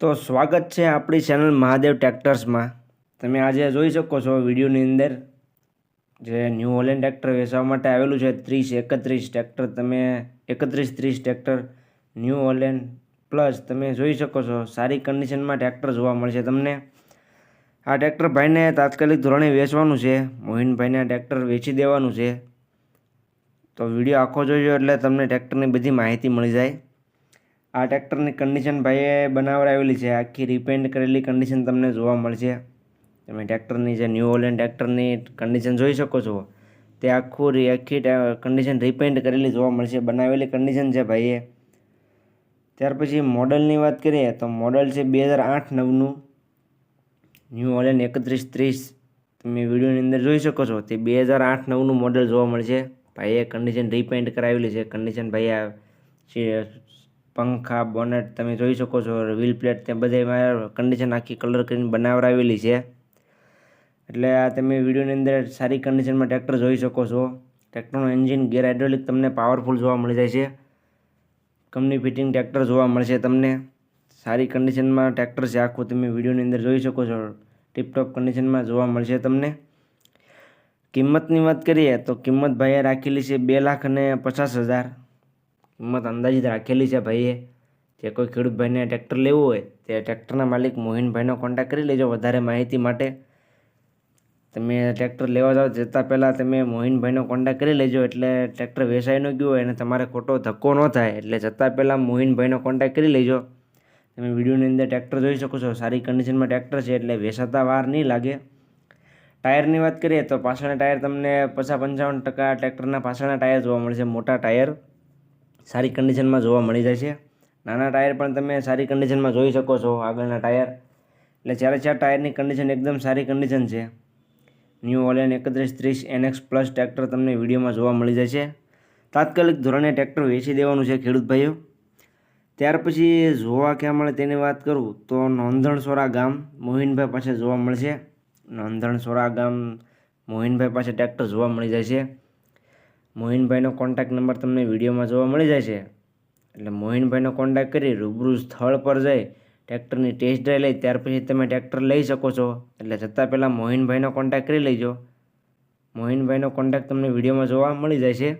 તો સ્વાગત છે આપણી ચેનલ મહાદેવ ટ્રેક્ટર્સમાં. તમે આજે જોઈ શકો છો વિડીયોની અંદર જે ન્યૂ હોલેન્ડ ટ્રેક્ટર વેચવા માટે આવેલું છે, ત્રીસ, એકત્રીસ ટ્રેક્ટર. તમે એકત્રીસ, ત્રીસ ટ્રેક્ટર ન્યૂ હોલેન્ડ પ્લસ તમે જોઈ શકો છો, સારી કન્ડિશનમાં ટ્રેક્ટર જોવા મળશે તમને. આ ટ્રેક્ટર ભાઈને તાત્કાલિક ધોરણે વેચવાનું છે, મોહિનભાઈને આ ટ્રેક્ટર વેચી દેવાનું છે. તો વીડિયો આખો જોજો એટલે તમને ટ્રેક્ટરની બધી માહિતી મળી જાય. આ ટ્રેક્ટરની કન્ડિશન ભાઈએ બનાવડાવેલી છે. આખી રિપેન્ટ કરેલી કન્ડિશન તમને જોવા મળશે. તમે ટ્રેક્ટરની જે ન્યૂ ઓલેન્ડ ટ્રેક્ટરની કન્ડિશન જોઈ શકો છો. તે આખું આખી કન્ડિશન રિપેન્ટ કરેલી જોવા મળશે. બનાવેલી કન્ડિશન છે ભાઈએ. ત્યાર પછી મોડલની વાત કરીએ તો મોડલ છે બે હજાર આઠ નવનું. ન્યૂ ઓલેન્ડ એકત્રીસ ત્રીસ. તમે વિડીયોની અંદર જોઈ શકો છો. તે બે હજાર આઠ નવનું મોડલ જોવા મળશે. ભાઈએ કન્ડિશન રિપેન્ટ કરાવેલી છે. કન્ડિશન ભાઈએ પંખા, બોનેટ તમે જોઈ શકો છો વ્હીલ પ્લેટ તે બધામાં કન્ડિશન આખી કલર કરીને બનાવરાવેલી છે. એટલે આ તમે વિડીયોની અંદર સારી કન્ડિશનમાં ટ્રેક્ટર જોઈ શકો છો. ટ્રેક્ટરનું એન્જિન ગેર હાઇડ્રોલિક તમને પાવરફુલ જોવા મળી જાય છે. કંપની ફિટિંગ ટ્રેક્ટર જોવા મળશે તમને. સારી કન્ડિશનમાં ટ્રેક્ટર છે, આખું તમે વિડીયોની અંદર જોઈ શકો છો. ટીપટોપ કન્ડિશનમાં જોવા મળશે તમને. કિંમતની વાત કરીએ તો કિંમત ભાઈએ રાખેલી છે બે લાખ અને પચાસ હજાર. કિંમત અંદાજિત રાખેલી છે ભાઈએ. જે કોઈ ખેડૂત ભાઈને ટ્રેક્ટર લેવું હોય, તે ટ્રેક્ટરના માલિક મોહિનભાઈનો કોન્ટેક્ટ કરી લેજો વધારે માહિતી માટે. તમે ટ્રેક્ટર લેવા જાઓ, જતાં પહેલાં તમે મોહિનભાઈનો કોન્ટેક્ટ કરી લેજો, એટલે ટ્રેક્ટર વેચાઈ ન ગયું હોય અને તમારે ખોટો ધક્કો ન થાય, એટલે જતાં પહેલાં મોહિનભાઈનો કોન્ટેક્ટ કરી લેજો. તમે વિડીયોની અંદર ટ્રેક્ટર જોઈ શકો છો, સારી કન્ડિશનમાં ટ્રેક્ટર છે, એટલે વેચાતા વાર નહીં લાગે. ટાયરની વાત કરીએ તો પાછળના ટાયર તમને પચાસ પંચાવન ટકા ટ્રેક્ટરના પાછળના ટાયર જોવા મળશે, મોટા ટાયર. સારી કન્ડિશનમાં જોવા મળી જાય છે. નાના ટાયર પણ તમે સારી કન્ડિશનમાં જોઈ શકો છો આગળના ટાયર એટલે ચારે ચાર ટાયરની કન્ડિશન એકદમ સારી કન્ડિશન છે. ન્યૂ ઓલિયન એકત્રીસ ત્રીસ એનએક્સ પ્લસ ટ્રેક્ટર તમને વિડીયોમાં જોવા મળી જાય છે. તાત્કાલિક ધોરણે ટ્રેક્ટર વેચી દેવાનું છે ખેડૂત ભાઈઓ. ત્યાર પછી જોવા ક્યાં મળે તેની વાત કરું તો નોંધણસોરા ગામ મોહિનભાઈ પાસે જોવા મળશે. નોંધણસોરા ગામ મોહિનભાઈ પાસે ટ્રેક્ટર જોવા મળી જાય છે. મોહિનભાઈનો કોન્ટેક્ટ નંબર તમને વિડીયોમાં જોવા મળી જાય છે. એટલે મોહિનભાઈનો કોન્ટેક્ટ કરી રૂબરૂ સ્થળ પર જઈ ટ્રેક્ટરની ટેસ્ટ ડ્રાઈવ લઈ, ત્યાર પછી તમે ટ્રેક્ટર લઈ શકો છો. એટલે જતાં પહેલાં મોહિનભાઈનો કોન્ટેક્ટ કરી લેજો. મોહિનભાઈનો કોન્ટેક્ટ તમને વિડીયોમાં જોવા મળી જાય છે.